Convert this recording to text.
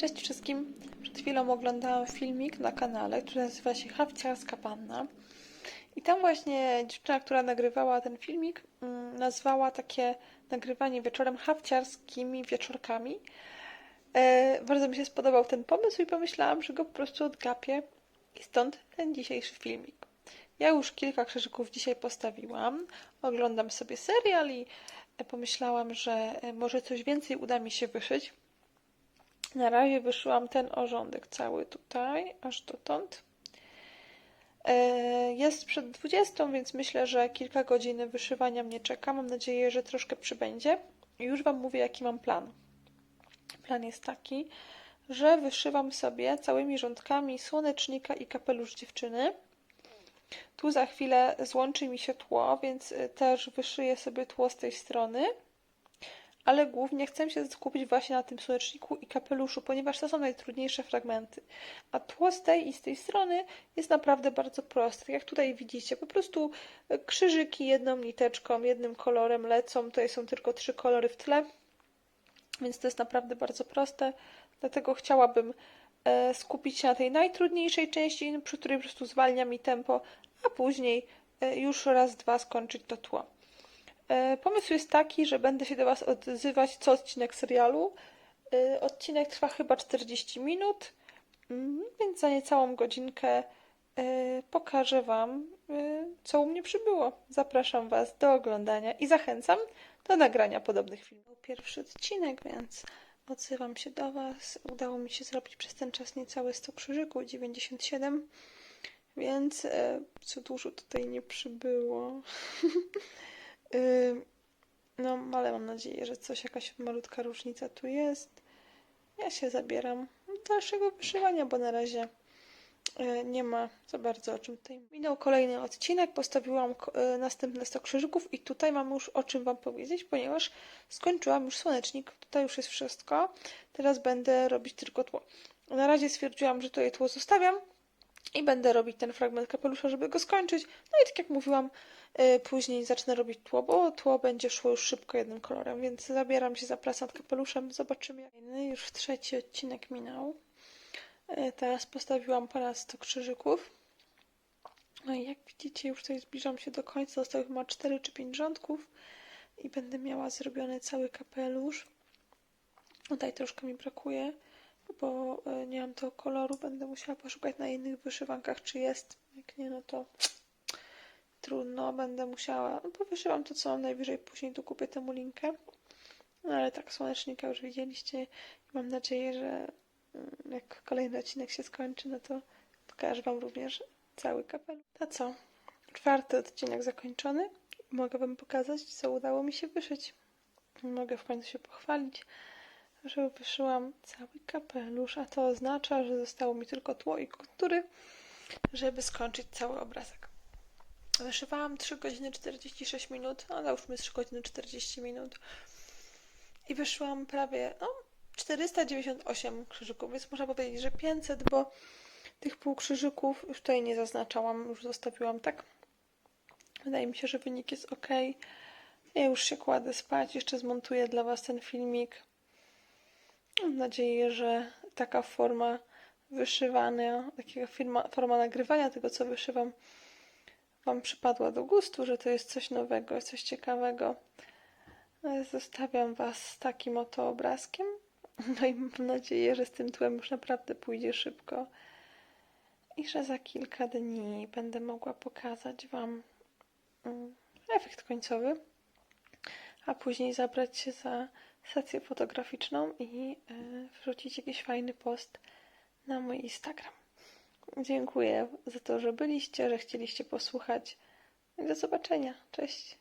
Cześć wszystkim. Przed chwilą oglądałam filmik na kanale, który nazywa się Hawciarska Panna. I tam właśnie dziewczyna, która nagrywała ten filmik, mm, nazwała takie nagrywanie wieczorem hawciarskimi wieczorkami. E, bardzo mi się spodobał ten pomysł i pomyślałam, że go po prostu odgapię. I stąd ten dzisiejszy filmik. Ja już kilka krzyżyków dzisiaj postawiłam. Oglądam sobie serial i pomyślałam, że e, może coś więcej uda mi się wyszyć. Na razie wyszyłam ten orządek cały tutaj, aż dotąd. E, Jest przed 20, więc myślę, że kilka godzin wyszywania mnie czeka. Mam nadzieję, że troszkę przybędzie. Już Wam mówię, jaki mam plan. Plan jest taki, że wyszywam sobie całymi rządkami słonecznika i kapelusz dziewczyny. Tu za chwilę złączy mi się tło, więc y, też wyszyję sobie tło z tej strony. Ale głównie chcę się skupić właśnie na tym słoneczniku i kapeluszu, ponieważ to są najtrudniejsze fragmenty. A tło z tej i z tej strony jest naprawdę bardzo proste. Jak tutaj widzicie, po prostu y, krzyżyki jedną niteczką, jednym kolorem lecą. Tutaj są tylko trzy kolory w tle, więc to jest naprawdę bardzo proste. Dlatego chciałabym e, skupić się na tej najtrudniejszej części, przy której po prostu zwalnia mi tempo, a później e, już raz, dwa skończyć to tło. E, Pomysł jest taki, że będę się do Was odzywać co odcinek serialu. E, Odcinek trwa chyba 40 minut, mm, więc za niecałą godzinkę e, pokażę Wam, co u mnie przybyło. Zapraszam Was do oglądania i zachęcam do nagrania podobnych filmów. Pierwszy odcinek, więc odzywam się do Was. Udało mi się zrobić przez ten czas niecałe 100 krzyżyków, 97, więc co dużo tutaj nie przybyło. Y, No, ale mam nadzieję, że coś, jakaś malutka różnica tu jest. Ja się zabieram do dalszego wyszywania, bo na razie e, nie ma za bardzo o czym tutaj. Minął kolejny odcinek, postawiłam e, następne 100 krzyżyków i tutaj mam już o czym Wam powiedzieć, ponieważ skończyłam już słonecznik. Tutaj już jest wszystko. Teraz będę robić tylko tło. Na razie stwierdziłam, że tutaj tło zostawiam i będę robić ten fragment kapelusza, żeby go skończyć. No i tak jak mówiłam, y, później zacznę robić tło, bo tło będzie szło już szybko jednym kolorem, więc zabieram się za pracę nad kapeluszem. Zobaczymy. jak- Już trzeci odcinek minął. Y, Teraz postawiłam ponad 100 krzyżyków. No i jak widzicie, już tutaj zbliżam się do końca. Zostało chyba 4 czy 5 rządków i będę miała zrobiony cały kapelusz. Tutaj troszkę mi brakuje, bo e, nie mam tego koloru. Będę musiała poszukać na innych wyszywankach, czy jest. Jak nie, no to trudno. Będę musiała, no bo wyszywam to, co mam najwyżej. Później tu kupię temu linkę. No ale tak, słonecznika już widzieliście. I mam nadzieję, że mm, jak kolejny odcinek się skończy, no to pokażę Wam również cały kapelusz. To co? Czwarty odcinek zakończony. Mogę Wam pokazać, co udało mi się wyszyć. Mogę w końcu się pochwalić, że wyszyłam cały kapelusz, a to oznacza, że zostało mi tylko tło i kontury, żeby skończyć cały obrazek. Wyszywałam 3 godziny 46 minut, no załóżmy 3 godziny 40 minut i wyszłam prawie no, 498 krzyżyków, więc można powiedzieć, że 500, bo tych półkrzyżyków już tutaj nie zaznaczałam, już zostawiłam tak. Wydaje mi się, że wynik jest ok. Ja już się kładę spać, jeszcze zmontuję dla Was ten filmik. Mam nadzieję, że taka forma wyszywania, taka firma, forma nagrywania tego, co wyszywam, Wam przypadła do gustu, że to jest coś nowego, coś ciekawego. E, Zostawiam Was z takim oto obrazkiem. No i mam nadzieję, że z tym tłem już naprawdę pójdzie szybko. I że za kilka dni będę mogła pokazać Wam mm, efekt końcowy, a później zabrać się za sesję fotograficzną i y, wrzucić jakiś fajny post na mój Instagram. Dziękuję za to, że byliście, że chcieliście posłuchać. Do zobaczenia. Cześć.